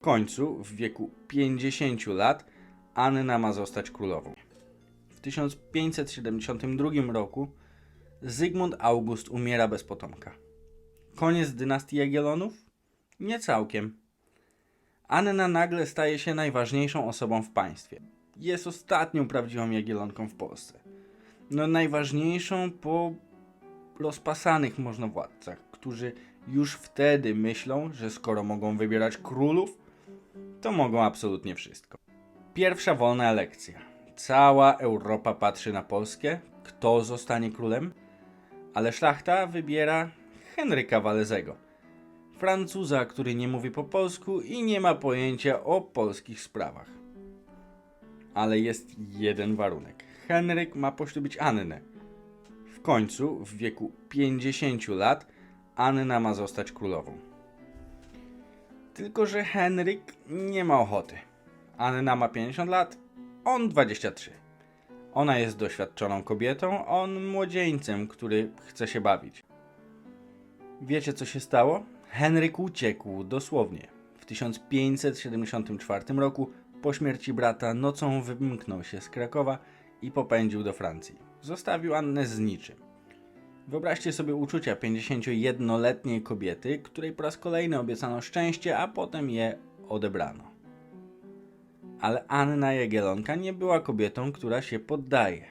W końcu, w wieku 50 lat, Anna ma zostać królową. W 1572 roku Zygmunt August umiera bez potomka. Koniec dynastii Jagiellonów? Nie całkiem. Anna nagle staje się najważniejszą osobą w państwie. Jest ostatnią prawdziwą Jagiellonką w Polsce. No najważniejszą po rozpasanych możnowładcach, którzy już wtedy myślą, że skoro mogą wybierać królów, to mogą absolutnie wszystko. Pierwsza wolna elekcja. Cała Europa patrzy na Polskę, kto zostanie królem, ale szlachta wybiera Henryka Walezego. Francuza, który nie mówi po polsku i nie ma pojęcia o polskich sprawach. Ale jest jeden warunek. Henryk ma poślubić Annę. W końcu, w wieku 50 lat, Anna ma zostać królową. Tylko, że Henryk nie ma ochoty. Anna ma 50 lat, on 23. Ona jest doświadczoną kobietą, on młodzieńcem, który chce się bawić. Wiecie, co się stało? Henryk uciekł, dosłownie. W 1574 roku, po śmierci brata, nocą wymknął się z Krakowa i popędził do Francji. Zostawił Annę z niczym. Wyobraźcie sobie uczucia 51-letniej kobiety, której po raz kolejny obiecano szczęście, a potem je odebrano. Ale Anna Jagiellonka nie była kobietą, która się poddaje.